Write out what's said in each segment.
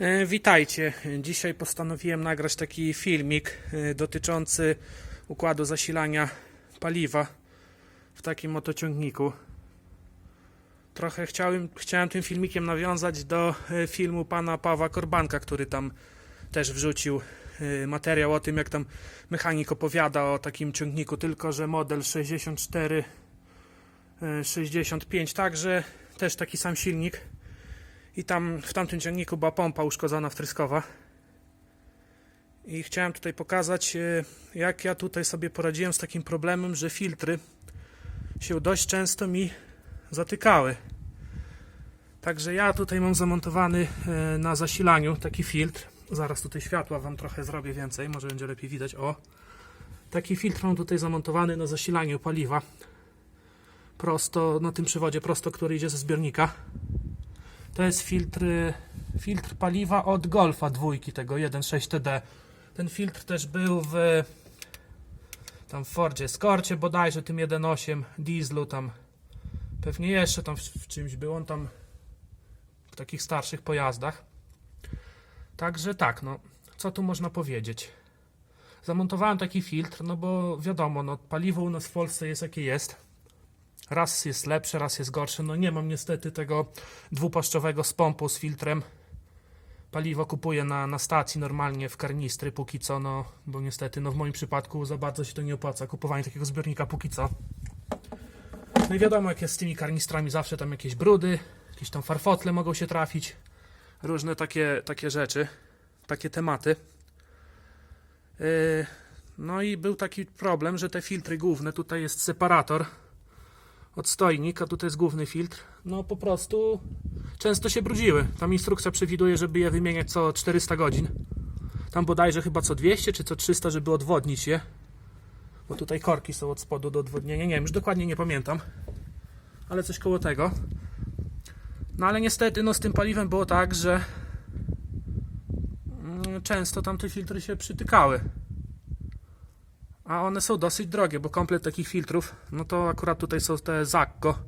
E, Witajcie. Dzisiaj postanowiłem nagrać taki filmik e, dotyczący układu zasilania paliwa w takim oto ciągniku. Trochę chciałem, chciałem tym filmikiem nawiązać do e, filmu pana Pawła Korbanka, który tam też wrzucił materiał o tym, jak tam mechanik opowiada o takim ciągniku, tylko że model 64 e, 65, także też taki sam silnik. I tam w tamtym ciągniku była pompa uszkodzona wtryskowa. I chciałem tutaj pokazać, e, jak ja tutaj sobie poradziłem z takim problemem, że filtry się dość często mi zatykały. Także ja tutaj mam zamontowany e, na zasilaniu taki filtr. Zaraz tutaj światła Wam trochę zrobię więcej, może będzie lepiej widać. O, taki filtr mam tutaj zamontowany na zasilaniu paliwa. Prosto na tym przewodzie, prosto, który idzie ze zbiornika. To jest filtr, filtr paliwa od Golfa dwójki, tego 1.6 TD. Ten filtr też był w tam w Fordzie Escorcie bodajże, tym 1.8 dieslu tam pewnie jeszcze tam w, w czymś był, on tam w takich starszych pojazdach. Także tak, no, co tu można powiedzieć? Zamontowałem taki filtr, no bo wiadomo, no, paliwo u nas w Polsce jest jakie jest. Raz jest lepsze, raz jest gorsze. No nie mam niestety tego dwupaszczowego z pompą, z filtrem. Paliwo kupuję na, na stacji normalnie w karnistry póki co, no bo niestety no w moim przypadku za bardzo się to nie opłaca, kupowanie takiego zbiornika póki co. No i wiadomo jak jest z tymi karnistrami, zawsze tam jakieś brudy, jakieś tam farfotle mogą się trafić, różne takie, takie rzeczy, takie tematy. Yy, no i był taki problem, że te filtry główne, tutaj jest separator, odstojnik, a tutaj jest główny filtr, no po prostu często się brudziły. Tam instrukcja przewiduje, żeby je wymieniać co 400 godzin. Tam bodajże chyba co 200 czy co 300, żeby odwodnić je. Bo tutaj korki są od spodu do odwodnienia. Nie wiem, już dokładnie nie pamiętam. Ale coś koło tego. No ale niestety no z tym paliwem było tak, że mm, często tam te filtry się przytykały. A one są dosyć drogie, bo komplet takich filtrów, no to akurat tutaj są te Zakko,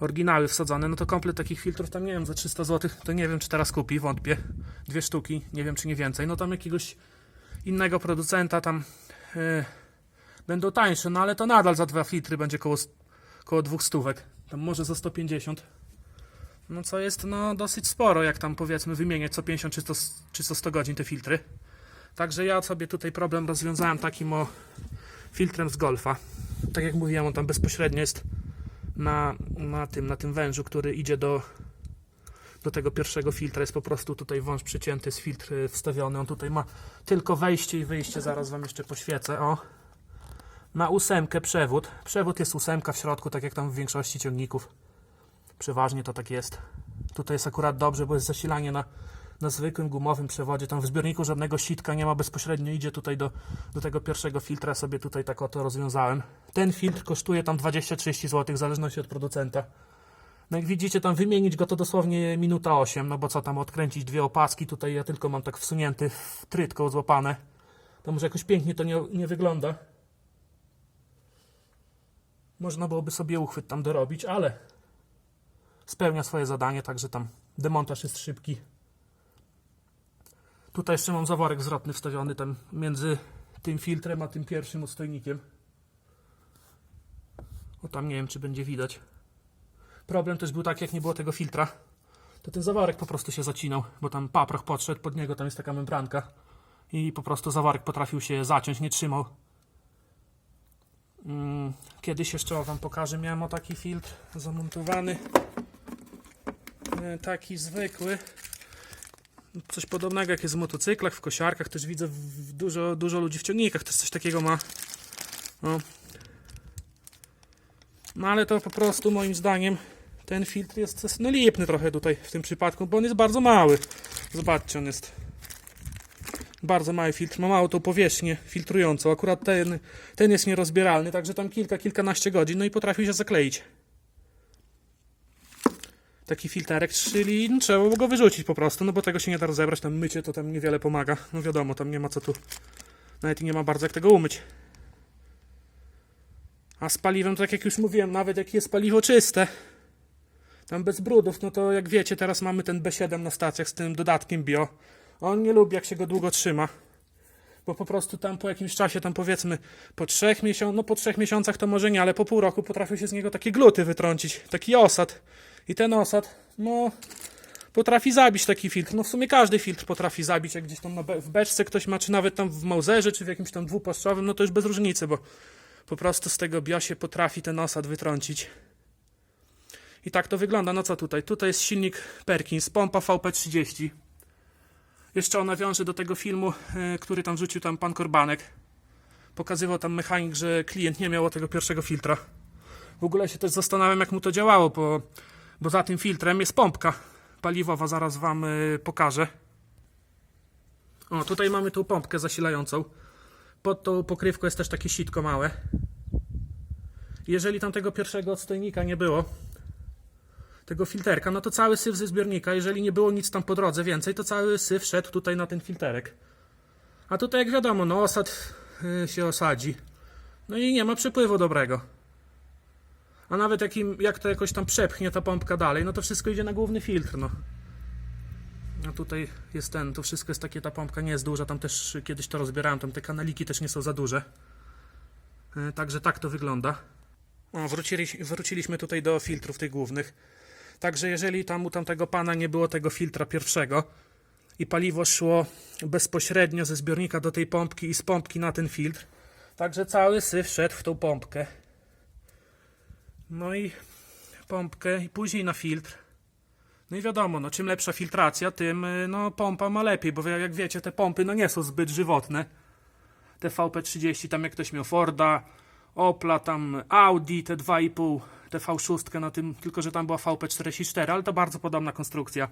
oryginały wsadzone, no to komplet takich filtrów tam nie wiem, za 300 zł, to nie wiem czy teraz kupi, wątpię. Dwie sztuki, nie wiem czy nie więcej. No tam jakiegoś innego producenta tam yy, będą tańsze, no ale to nadal za dwa filtry będzie koło, koło dwóch stówek. Tam może za 150. No co jest no dosyć sporo, jak tam powiedzmy wymieniać co 50 czy 100, czy co 100 godzin te filtry. Także ja sobie tutaj problem rozwiązałem takim o filtrem z golfa. Tak jak mówiłem, on tam bezpośrednio jest na, na, tym, na tym wężu, który idzie do, do tego pierwszego filtra. Jest po prostu tutaj wąż przycięty, jest filtr wstawiony. On tutaj ma tylko wejście i wyjście. Zaraz Wam jeszcze poświecę. O. Na ósemkę przewód. Przewód jest ósemka w środku, tak jak tam w większości ciągników. Przeważnie to tak jest. Tutaj jest akurat dobrze, bo jest zasilanie na, na zwykłym gumowym przewodzie. Tam w zbiorniku żadnego sitka nie ma, bezpośrednio idzie tutaj do, do tego pierwszego filtra. Sobie tutaj tak oto rozwiązałem. Ten filtr kosztuje tam 20-30 zł, w zależności od producenta. No jak widzicie, tam wymienić go to dosłownie minuta 8, no bo co tam odkręcić dwie opaski, tutaj ja tylko mam tak wsunięty w trytką złapane. To może jakoś pięknie to nie, nie wygląda. Można byłoby sobie uchwyt tam dorobić, ale spełnia swoje zadanie, także tam demontaż jest szybki. Tutaj jeszcze mam zaworek zwrotny wstawiony tam między tym filtrem a tym pierwszym odstojnikiem. O tam nie wiem czy będzie widać. Problem też był taki jak nie było tego filtra. To ten zaworek po prostu się zacinał, bo tam paproch podszedł, pod niego tam jest taka membranka i po prostu zaworek potrafił się zaciąć, nie trzymał. Mm, Kiedyś jeszcze wam pokażę, miałem o taki filtr zamontowany. E, Taki zwykły. Coś podobnego jak jest w motocyklach, w kosiarkach, też widzę w- dużo, dużo ludzi w ciągnikach też coś takiego ma. No. no ale to po prostu moim zdaniem ten filtr jest jest no lipny trochę tutaj w tym przypadku, bo on jest bardzo mały. Zobaczcie, on jest bardzo mały filtr, ma małą tą powierzchnię filtrującą. Akurat ten, ten jest nierozbieralny, także tam kilka, kilkanaście godzin, no i potrafił się zakleić. Taki filterek, czyli trzeba było go wyrzucić po prostu, no bo tego się nie da rozebrać, tam mycie to tam niewiele pomaga. No wiadomo, tam nie ma co tu, nawet nie ma bardzo jak tego umyć. A z paliwem, tak jak już mówiłem, nawet jak jest paliwo czyste, tam bez brudów, no to jak wiecie, teraz mamy ten B7 na stacjach z tym dodatkiem bio. On nie lubi, jak się go długo trzyma. Bo po prostu tam po jakimś czasie, tam powiedzmy po trzech miesiącach, no po trzech miesiącach to może nie, ale po pół roku potrafił się z niego takie gluty wytrącić, taki osad. I ten osad, no potrafi zabić taki filtr. No w sumie każdy filtr potrafi zabić, jak gdzieś tam w beczce ktoś ma, czy nawet tam w Mauserze, czy w jakimś tam dwupaszczowym, no to już bez różnicy, bo po prostu z tego biosie potrafi ten osad wytrącić. I tak to wygląda. No co tutaj? Tutaj jest silnik Perkins, pompa VP30. Jeszcze ona wiąże do tego filmu, e, który tam wrzucił tam pan Korbanek. Pokazywał tam mechanik, że klient nie miał tego pierwszego filtra. W ogóle się też zastanawiam, jak mu to działało, bo, bo za tym filtrem jest pompka paliwowa, zaraz wam y, pokażę. O, tutaj mamy tą pompkę zasilającą. Pod tą pokrywką jest też takie sitko małe. Jeżeli tam tego pierwszego odstojnika nie było, tego filterka, no to cały syf ze zbiornika, jeżeli nie było nic tam po drodze więcej, to cały syf szedł tutaj na ten filterek. A tutaj jak wiadomo, no osad y, się osadzi. No i nie ma przepływu dobrego. A nawet jak, im, jak to jakoś tam przepchnie ta pompka dalej, no to wszystko idzie na główny filtr, no. A tutaj jest ten, to wszystko jest takie, ta pompka nie jest duża, tam też kiedyś to rozbierałem, tam te kanaliki też nie są za duże. E, Także tak to wygląda. O, wrócili, wróciliśmy tutaj do filtrów tych głównych. Także jeżeli tam u tamtego pana nie było tego filtra pierwszego i paliwo szło bezpośrednio ze zbiornika do tej pompki i z pompki na ten filtr, także cały syf szedł w tą pompkę. No i pompkę i później na filtr. No i wiadomo, no czym lepsza filtracja, tym y, no pompa ma lepiej, bo jak wiecie, te pompy no nie są zbyt żywotne. Te VP30, tam jak ktoś miał Forda, Opla, tam Audi, te 2,5, te V6 na tym, tylko że tam była VP44, ale to bardzo podobna konstrukcja.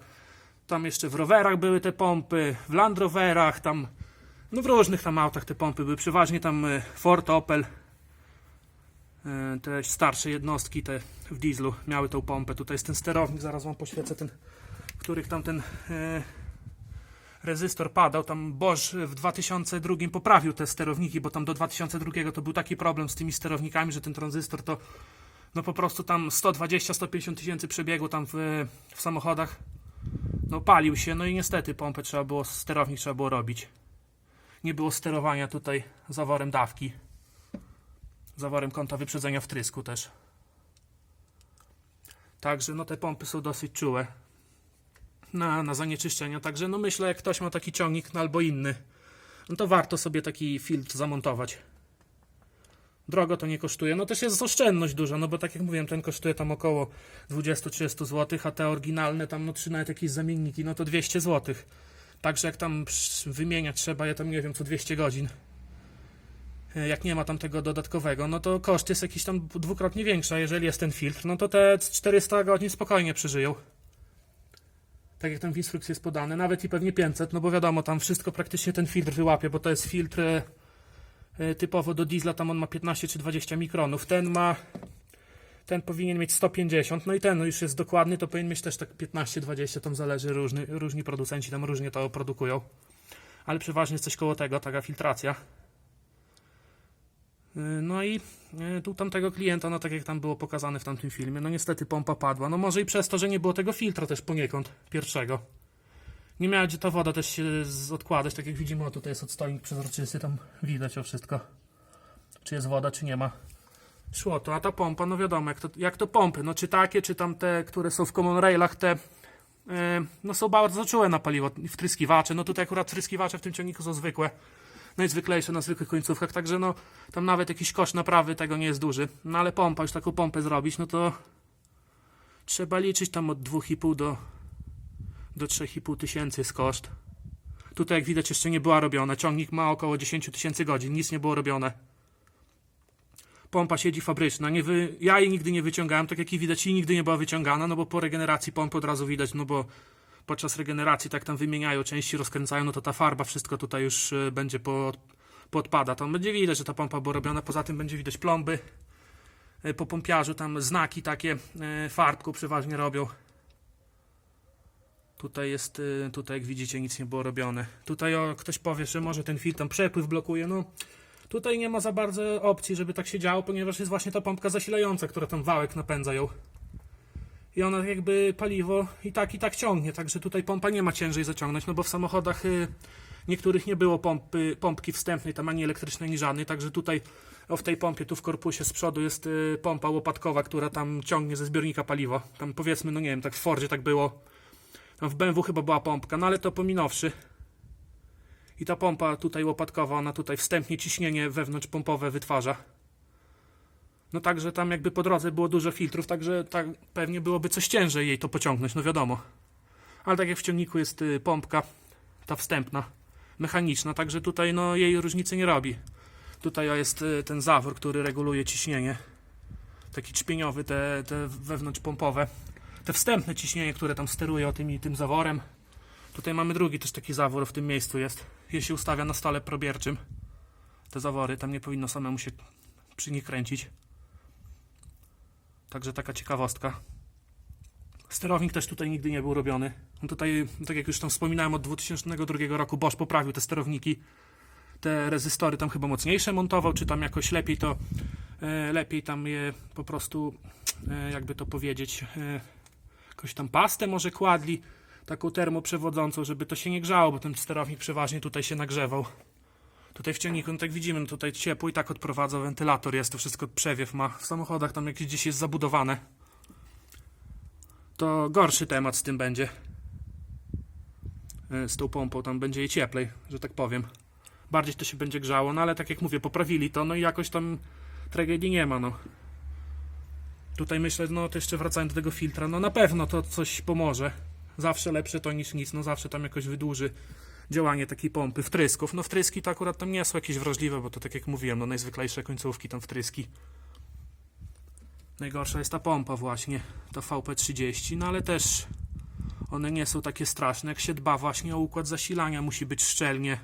Tam jeszcze w rowerach były te pompy, w Land Roverach, tam, no w różnych tam autach te pompy były, przeważnie tam y, Ford, Opel, te starsze jednostki, te w dieslu, miały tą pompę. Tutaj jest ten sterownik, zaraz wam poświecę ten, w których tam ten e, rezystor padał. Tam Bosch w 2002 poprawił te sterowniki, bo tam do 2002 to był taki problem z tymi sterownikami, że ten tranzystor to no po prostu tam 120-150 tysięcy przebiegu tam w, w samochodach. No palił się, no i niestety pompę trzeba było, sterownik trzeba było robić. Nie było sterowania tutaj zaworem dawki zaworem kąta wyprzedzenia wtrysku też. Także no te pompy są dosyć czułe na, na zanieczyszczenia. Także no myślę, jak ktoś ma taki ciągnik no albo inny, no to warto sobie taki filtr zamontować. Drogo to nie kosztuje. No też jest oszczędność duża, no bo tak jak mówiłem, ten kosztuje tam około 20-30 zł, a te oryginalne tam no czy nawet jakieś zamienniki, no to 200 zł. Także jak tam wymieniać trzeba, ja tam nie wiem, co 200 godzin jak nie ma tam tego dodatkowego, no to koszt jest jakiś tam dwukrotnie większy, jeżeli jest ten filtr, no to te 400 godzin spokojnie przeżyją. Tak jak tam w instrukcji jest podane, nawet i pewnie 500, no bo wiadomo, tam wszystko praktycznie ten filtr wyłapie, bo to jest filtr e, e, typowo do diesla, tam on ma 15 czy 20 mikronów, ten ma, ten powinien mieć 150, no i ten no już jest dokładny, to powinien mieć też tak 15-20, tam zależy, różni, różni producenci tam różnie to produkują, ale przeważnie jest coś koło tego, taka filtracja. No i e, tu tamtego klienta, no tak jak tam było pokazane w tamtym filmie, no niestety pompa padła. No może i przez to, że nie było tego filtra też poniekąd pierwszego. Nie miała gdzie ta woda też się odkładać, tak jak widzimy, o tutaj jest odstojnik przezroczysty, tam widać o wszystko. Czy jest woda, czy nie ma. Szło to, a ta pompa, no wiadomo, jak to, jak to pompy, no czy takie, czy tam te, które są w common railach, te e, no są bardzo czułe na paliwo, wtryskiwacze, no tutaj akurat wtryskiwacze w tym ciągniku są zwykłe najzwyklejsze na zwykłych końcówkach, także no tam nawet jakiś koszt naprawy tego nie jest duży. No ale pompa, już taką pompę zrobić, no to trzeba liczyć tam od 2,5 do, do 3,5 tysięcy jest koszt. Tutaj jak widać jeszcze nie była robiona. Ciągnik ma około 10 tysięcy godzin, nic nie było robione. Pompa siedzi fabryczna. Nie wy... Ja jej nigdy nie wyciągałem, tak jak i widać, i nigdy nie była wyciągana, no bo po regeneracji pompy od razu widać, no bo podczas regeneracji tak tam wymieniają części, rozkręcają, no to ta farba, wszystko tutaj już y, będzie po, podpada. Tam będzie widać, że ta pompa była robiona, poza tym będzie widać plomby y, po pompiarzu, tam znaki takie y, farbką przeważnie robią. Tutaj jest, tutaj jak widzicie nic nie było robione. Tutaj o, ktoś powie, że może ten filtr tam przepływ blokuje, no tutaj nie ma za bardzo opcji, żeby tak się działo, ponieważ jest właśnie ta pompka zasilająca, która tam wałek napędza ją. I ona jakby paliwo i tak i tak ciągnie, także tutaj pompa nie ma ciężej zaciągnąć, no bo w samochodach y, niektórych nie było pompy, pompki wstępnej, tam ani elektrycznej, ani żadnej, także tutaj o, w tej pompie tu w korpusie z przodu jest y, pompa łopatkowa, która tam ciągnie ze zbiornika paliwo, tam powiedzmy, no nie wiem, tak w Fordzie tak było, tam w BMW chyba była pompka, no ale to pominąwszy. I ta pompa tutaj łopatkowa, ona tutaj wstępnie ciśnienie wewnątrzpompowe wytwarza. No także tam jakby po drodze było dużo filtrów, także tak pewnie byłoby coś ciężej jej to pociągnąć, no wiadomo. Ale tak jak w ciągniku jest y, pompka, ta wstępna, mechaniczna, także tutaj no jej różnicy nie robi. Tutaj jest y, ten zawór, który reguluje ciśnienie. Taki czpieniowy, te, te wewnątrzpompowe. Te wstępne ciśnienie, które tam steruje tym tym zaworem. Tutaj mamy drugi też taki zawór w tym miejscu jest. Je się ustawia na stole probierczym. Te zawory, tam nie powinno samemu się przy nich kręcić. Także taka ciekawostka. Sterownik też tutaj nigdy nie był robiony. No tutaj, tak jak już tam wspominałem, od 2002 roku Bosch poprawił te sterowniki. Te rezystory tam chyba mocniejsze montował, czy tam jakoś lepiej to e, lepiej tam je po prostu e, jakby to powiedzieć e, jakąś tam pastę może kładli taką termoprzewodzącą, żeby to się nie grzało, bo ten sterownik przeważnie tutaj się nagrzewał. Tutaj w ciągniku, no tak widzimy, no tutaj ciepło i tak odprowadza wentylator, jest to wszystko przewiew ma. W samochodach tam jakieś gdzieś jest zabudowane. To gorszy temat z tym będzie. E, Z tą pompą, tam będzie jej cieplej, że tak powiem. Bardziej to się będzie grzało, no ale tak jak mówię, poprawili to, no i jakoś tam tragedii nie ma, no. Tutaj myślę, no to jeszcze wracając do tego filtra, no na pewno to coś pomoże. Zawsze lepsze to niż nic, no zawsze tam jakoś wydłuży działanie takiej pompy. Wtrysków, no wtryski to akurat tam nie są jakieś wrażliwe, bo to tak jak mówiłem, no najzwyklejsze końcówki tam wtryski. Najgorsza jest ta pompa właśnie, ta VP30, no ale też one nie są takie straszne, jak się dba właśnie o układ zasilania, musi być szczelnie.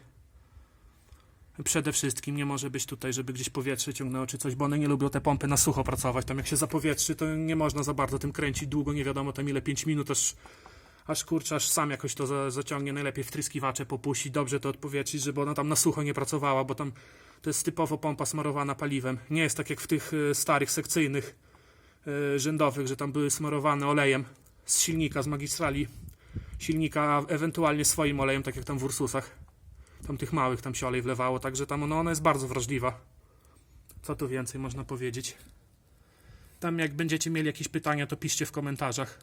Przede wszystkim nie może być tutaj, żeby gdzieś powietrze ciągnęło czy coś, bo one nie lubią te pompy na sucho pracować. Tam jak się zapowietrzy, to nie można za bardzo tym kręcić długo, nie wiadomo tam ile, 5 minut, aż, aż kurczę, aż sam jakoś to za, zaciągnie. Najlepiej wtryskiwacze popuścić, dobrze to odpowietrzyć, żeby ona tam na sucho nie pracowała, bo tam to jest typowo pompa smarowana paliwem. Nie jest tak jak w tych y, starych sekcyjnych y, rzędowych, że tam były smarowane olejem z silnika, z magistrali silnika, ewentualnie swoim olejem, tak jak tam w Ursusach. Tam tych małych tam się olej wlewało, także tam ona jest bardzo wrażliwa. Co tu więcej można powiedzieć? Tam jak będziecie mieli jakieś pytania, to piszcie w komentarzach.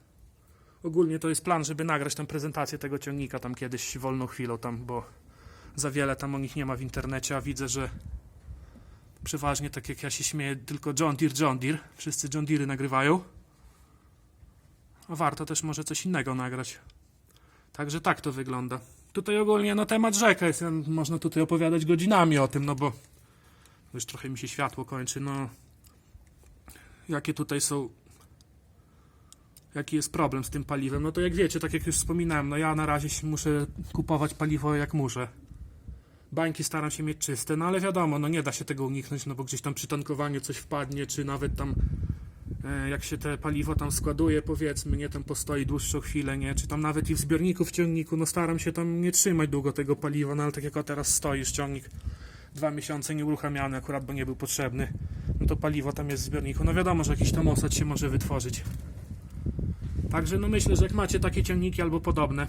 Ogólnie to jest plan, żeby nagrać tam prezentację tego ciągnika tam kiedyś wolną chwilą tam, bo za wiele tam o nich nie ma w internecie, a widzę, że przeważnie tak jak ja się śmieję, tylko John Deere, John Deere. Wszyscy John Deere nagrywają. A warto też może coś innego nagrać. Także tak to wygląda. Tutaj ogólnie no temat rzeka jest, można tutaj opowiadać godzinami o tym, no bo już trochę mi się światło kończy, no jakie tutaj są jaki jest problem z tym paliwem, no to jak wiecie, tak jak już wspominałem, no ja na razie muszę kupować paliwo jak muszę. Bańki staram się mieć czyste, no ale wiadomo, no nie da się tego uniknąć, no bo gdzieś tam przy tankowaniu coś wpadnie, czy nawet tam e, jak się te paliwo tam składuje, powiedzmy, nie tam postoi dłuższą chwilę, nie, czy tam nawet i w zbiorniku, w ciągniku, no staram się tam nie trzymać długo tego paliwa, no ale tak jak teraz stoi ciągnik dwa miesiące nieuruchamiany akurat, bo nie był potrzebny, no to paliwo tam jest w zbiorniku, no wiadomo, że jakiś tam osad się może wytworzyć. Także no myślę, że jak macie takie ciągniki albo podobne,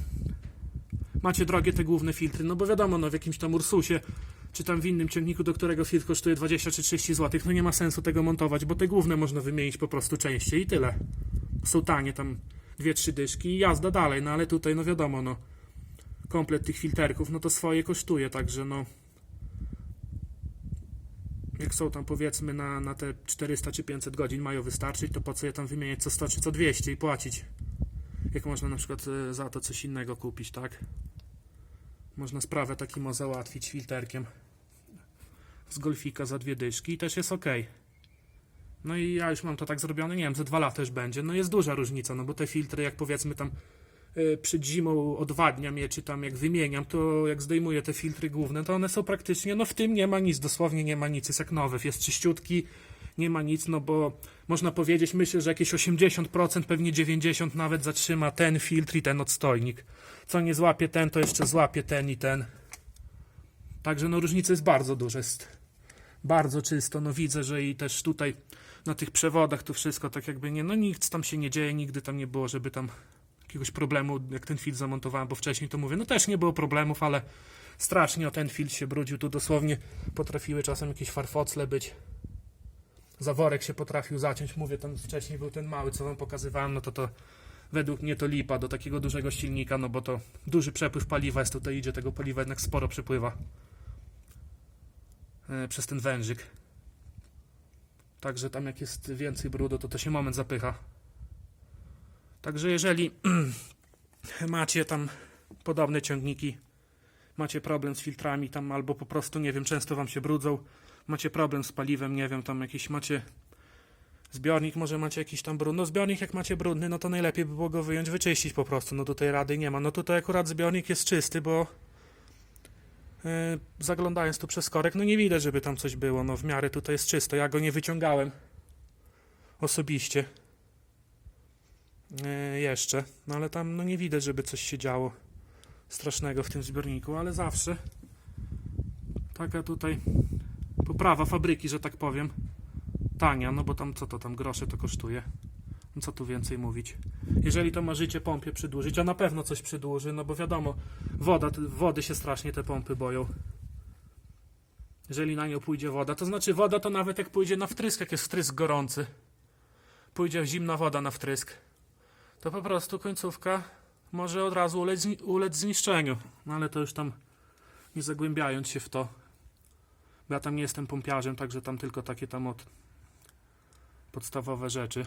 macie drogie te główne filtry, no bo wiadomo, no w jakimś tam Ursusie, czy tam w innym ciągniku, do którego filtr kosztuje 20 czy 30 zł, no nie ma sensu tego montować, bo te główne można wymienić po prostu częściej i tyle. Są tanie tam dwie, trzy dyszki i jazda dalej, no ale tutaj no wiadomo, no komplet tych filterków, no to swoje kosztuje, także no jak są tam powiedzmy na, na te 400 czy 500 godzin mają wystarczyć, to po co je tam wymieniać co 100 czy co 200 i płacić? Jak można na przykład e, za to coś innego kupić, tak? Można sprawę takim załatwić filterkiem z golfika za dwie dyszki i też jest ok. No i ja już mam to tak zrobione, nie wiem, za dwa lata już będzie. No jest duża różnica, no bo te filtry, jak powiedzmy tam przed zimą odwadniam je, czy tam jak wymieniam, to jak zdejmuję te filtry główne, to one są praktycznie, no w tym nie ma nic, dosłownie nie ma nic, jest jak nowy, jest czyściutki, nie ma nic, no bo można powiedzieć, myślę, że jakieś 80%, pewnie 90% nawet zatrzyma ten filtr i ten odstojnik. Co nie złapie ten, to jeszcze złapie ten i ten. Także no różnica jest bardzo duża, jest bardzo czysto, no widzę, że i też tutaj na tych przewodach tu wszystko tak jakby nie, no nic tam się nie dzieje, nigdy tam nie było, żeby tam jakiegoś problemu, jak ten filtr zamontowałem, bo wcześniej to mówię, no też nie było problemów, ale strasznie o ten filtr się brudził, tu dosłownie potrafiły czasem jakieś farfocle być. Zaworek się potrafił zaciąć, mówię, ten wcześniej był ten mały, co wam pokazywałem, no to to według mnie to lipa do takiego dużego silnika, no bo to duży przepływ paliwa jest tutaj idzie, tego paliwa jednak sporo przepływa e, przez ten wężyk. Także tam jak jest więcej brudu, to to się moment zapycha. Także jeżeli macie tam podobne ciągniki, macie problem z filtrami tam albo po prostu, nie wiem, często wam się brudzą, macie problem z paliwem, nie wiem, tam jakiś macie zbiornik, może macie jakiś tam brud. No zbiornik jak macie brudny, no to najlepiej by było go wyjąć, wyczyścić po prostu, no tej rady nie ma. No tutaj akurat zbiornik jest czysty, bo yy, zaglądając tu przez korek, no nie widać, żeby tam coś było, no w miarę tutaj jest czysto. Ja go nie wyciągałem osobiście jeszcze, no ale tam no nie widać, żeby coś się działo strasznego w tym zbiorniku, ale zawsze taka tutaj poprawa fabryki, że tak powiem, tania, no bo tam co to tam grosze to kosztuje. No co tu więcej mówić. Jeżeli to marzycie pompie przedłużyć, a na pewno coś przedłuży, no bo wiadomo, woda, wody się strasznie te pompy boją. Jeżeli na nią pójdzie woda, to znaczy woda to nawet jak pójdzie na wtrysk, jak jest wtrysk gorący, pójdzie zimna woda na wtrysk, to po prostu końcówka może od razu ulec, ulec zniszczeniu. No ale to już tam nie zagłębiając się w to. Bo ja tam nie jestem pompiarzem, także tam tylko takie tam od podstawowe rzeczy.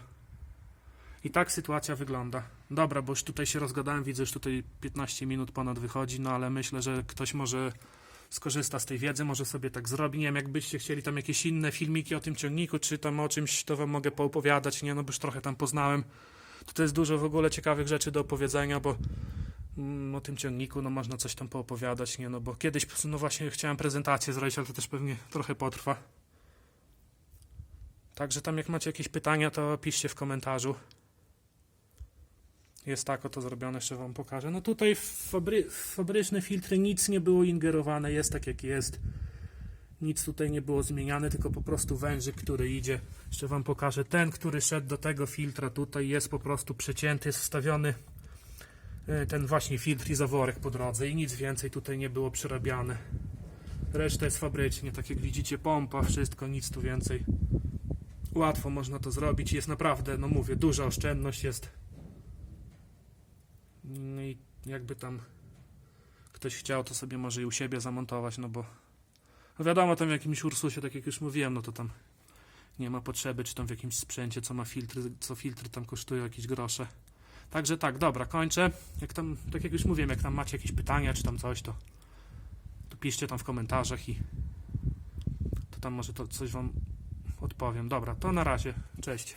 I tak sytuacja wygląda. Dobra, bo już tutaj się rozgadałem, widzę, już tutaj 15 minut ponad wychodzi, no ale myślę, że ktoś może skorzysta z tej wiedzy, może sobie tak zrobi. Nie wiem, jakbyście chcieli tam jakieś inne filmiki o tym ciągniku, czy tam o czymś, to wam mogę poopowiadać, nie? No bo już trochę tam poznałem. Tutaj jest dużo w ogóle ciekawych rzeczy do opowiedzenia, bo mm, o tym ciągniku, no można coś tam poopowiadać, nie? No bo kiedyś, no właśnie chciałem prezentację zrobić, ale to też pewnie trochę potrwa. Także tam jak macie jakieś pytania, to piszcie w komentarzu. Jest tak oto zrobione, jeszcze wam pokażę. No tutaj w fabry w fabryczne filtry nic nie było ingerowane, jest tak jak jest. Nic tutaj nie było zmieniane, tylko po prostu wężyk, który idzie. Jeszcze wam pokażę. Ten, który szedł do tego filtra tutaj jest po prostu przecięty, jest wstawiony e, ten właśnie filtr i zaworek po drodze i nic więcej tutaj nie było przerabiane. Reszta jest fabrycznie, tak jak widzicie, pompa, wszystko, nic tu więcej. Łatwo można to zrobić, jest naprawdę, no mówię, duża oszczędność jest. No i jakby tam ktoś chciał, to sobie może i u siebie zamontować, no bo no wiadomo, tam w jakimś Ursusie, tak jak już mówiłem, no to tam nie ma potrzeby, czy tam w jakimś sprzęcie, co ma filtry, co filtry tam kosztują jakieś grosze. Także tak, dobra, kończę. Jak tam, tak jak już mówiłem, jak tam macie jakieś pytania, czy tam coś, to, to piszcie tam w komentarzach i to tam może to coś wam odpowiem. Dobra, to na razie. Cześć.